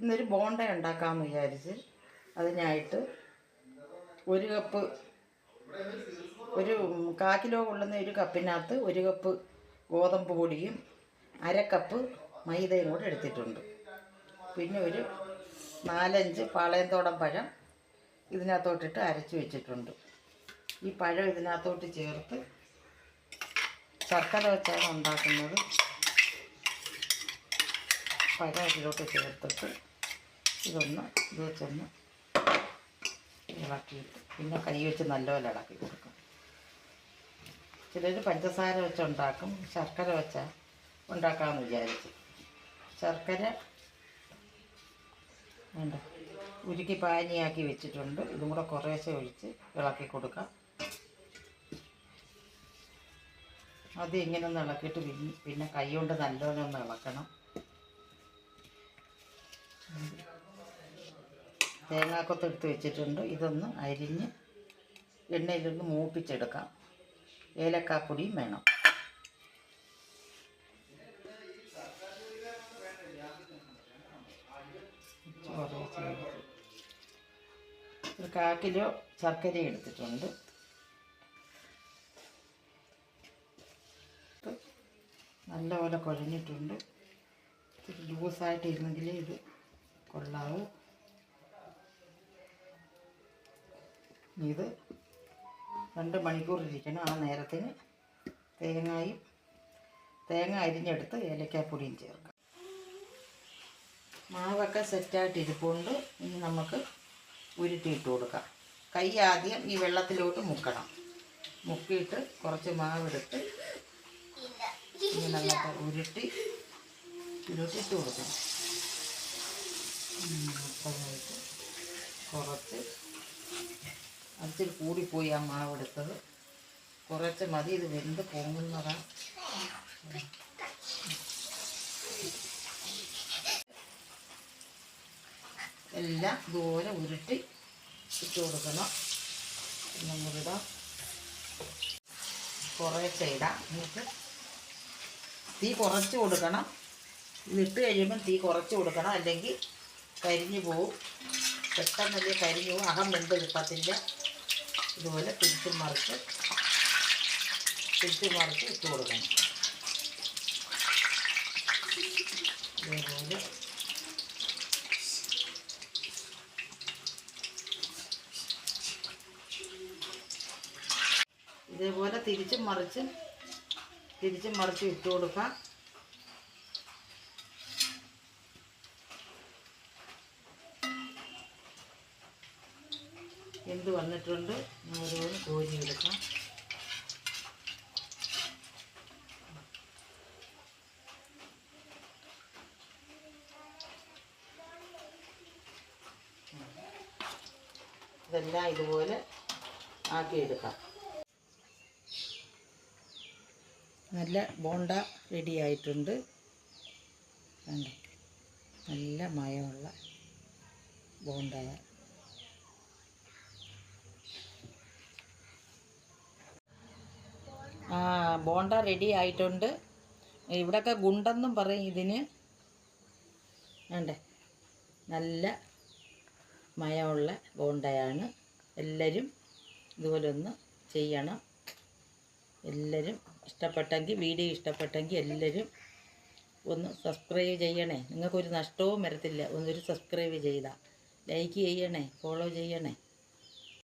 ഇന്നൊരു ബോണ്ട ഉണ്ടാക്കാമെന്ന് വിചാരിച്ച് അതിനായിട്ട് ഒരു കപ്പ് ഒരു കാ കിലോ കൊള്ളുന്ന ഒരു കപ്പിനകത്ത് ഒരു കപ്പ് ഗോതമ്പ് പൊടിയും അര കപ്പ് മൈദയും കൂടെ എടുത്തിട്ടുണ്ട്. പിന്നെ ഒരു നാലഞ്ച് പാളയന്തോടം പഴം ഇതിനകത്തോട്ടിട്ട് അരച്ച് വെച്ചിട്ടുണ്ട്. ഈ പഴം ഇതിനകത്തോട്ട് ചേർത്ത് ശർക്കര വെച്ചാണ് ഉണ്ടാക്കുന്നത്. പഴം അതിലോട്ട് ചേർത്തിട്ട് ഇതൊന്ന് ഇത് വെച്ചൊന്ന് ഇളക്കിയിട്ട് പിന്നെ കൈ വെച്ച് നല്ലപോലെ ഇളക്കി കൊടുക്കും. ചിലർ പഞ്ചസാര വെച്ചുണ്ടാക്കും ശർക്കര വെച്ചാൽ ഉണ്ടാക്കാമെന്ന് വിചാരിച്ചു. ശർക്കര വേണ്ട ഉരുക്കി പാനിയാക്കി വെച്ചിട്ടുണ്ട്. ഇതും കൂടെ കുറേശ്ശെ ഒഴിച്ച് ഇളക്കി കൊടുക്കാം. അത് ഇങ്ങനെ ഒന്ന് ഇളക്കിയിട്ട് പിന്നെ കൈ കൊണ്ട് നല്ലോണം ഒന്ന് ഇളക്കണം. തേങ്ങാക്കൊത്ത് എടുത്ത് വെച്ചിട്ടുണ്ട്. ഇതൊന്ന് അരിഞ്ഞ് എണ്ണയിലൊന്ന് മൂപ്പിച്ചെടുക്കാം. ഏലക്കാപ്പൊടിയും വേണം. ഒരു കാ കിലോ ശർക്കര എടുത്തിട്ടുണ്ട്. നല്ലപോലെ കുഴഞ്ഞിട്ടുണ്ട്. ഇത്തിരി ലൂസായിട്ട് ഇരുന്നെങ്കിലേ ഇത് കൊള്ളാവൂ. ഇത് രണ്ട് മണിക്കൂർ ഇരിക്കണം. ആ നേരത്തിന് തേങ്ങയും തേങ്ങ അരിഞ്ഞെടുത്ത് ഏലക്കാപ്പൊടിയും ചേർക്കാം. മാവൊക്കെ സെറ്റായിട്ട് ഇരിപ്പുണ്ട് ഇനി നമുക്ക് ഉരുട്ടിയിട്ട് കൊടുക്കാം. കൈ ആദ്യം ഈ വെള്ളത്തിലോട്ട് മുക്കണം. മുക്കിയിട്ട് കുറച്ച് മാവെടുത്ത് ഇനി നമുക്ക് ഉരുട്ടി ഇതിലോട്ട് കൊടുക്കണം. അതിൽ കൂടിപ്പോയി ആ മാവെടുത്തത് കുറച്ച് മതി ഇത് വെന്ത് പൊങ്ങുന്നതാണ് എല്ലാം ഇതുപോലെ ഉരുട്ടി ഇട്ട് കൊടുക്കണം. നമ്മളിടാം കുറേശ്ശെ ഇടാം. എന്നിട്ട് തീ കുറച്ച് കൊടുക്കണം. ഇതിട്ട് കഴിയുമ്പം തീ കുറച്ച് കൊടുക്കണം. അല്ലെങ്കിൽ കരിഞ്ഞു പോവും. പെട്ടെന്നല്ലേ കരിഞ്ഞു പോവും. അകം വെന്ത് കിട്ടത്തില്ല. ഇതുപോലെ തിരിച്ചും മറിച്ച് തിരിച്ചും മറിച്ച് ഇട്ട് കൊടുക്കണം. ഇതേപോലെ ഇതേപോലെ തിരിച്ചും മറിച്ചും തിരിച്ചും മറിച്ചും ഇട്ട് കൊടുക്കാം. എന്ത് വന്നിട്ടുണ്ട്? ഓരോന്ന് കോരി എടുക്കാം. ഇതെല്ലാം ഇതുപോലെ ആക്കി എടുക്കാം. നല്ല ബോണ്ട റെഡിയായിട്ടുണ്ട് നല്ല മയമുള്ള ബോണ്ടയ ബോണ്ട റെഡി ആയിട്ടുണ്ട്. ഇവിടെയൊക്കെ ഗുണ്ടെന്നും പറയും ഇതിന്. വേണ്ടേ നല്ല മയമുള്ള ബോണ്ടയാണ്. എല്ലാവരും ഇതുപോലെ ഒന്ന് ചെയ്യണം. എല്ലാവരും ഇഷ്ടപ്പെട്ടെങ്കിൽ വീഡിയോ ഇഷ്ടപ്പെട്ടെങ്കിൽ എല്ലാവരും ഒന്ന് സബ്സ്ക്രൈബ് ചെയ്യണേ. നിങ്ങൾക്കൊരു നഷ്ടവും വരത്തില്ല. ഒന്നൊരു സബ്സ്ക്രൈബ് ചെയ്താൽ ലൈക്ക് ചെയ്യണേ. ഫോളോ ചെയ്യണേ.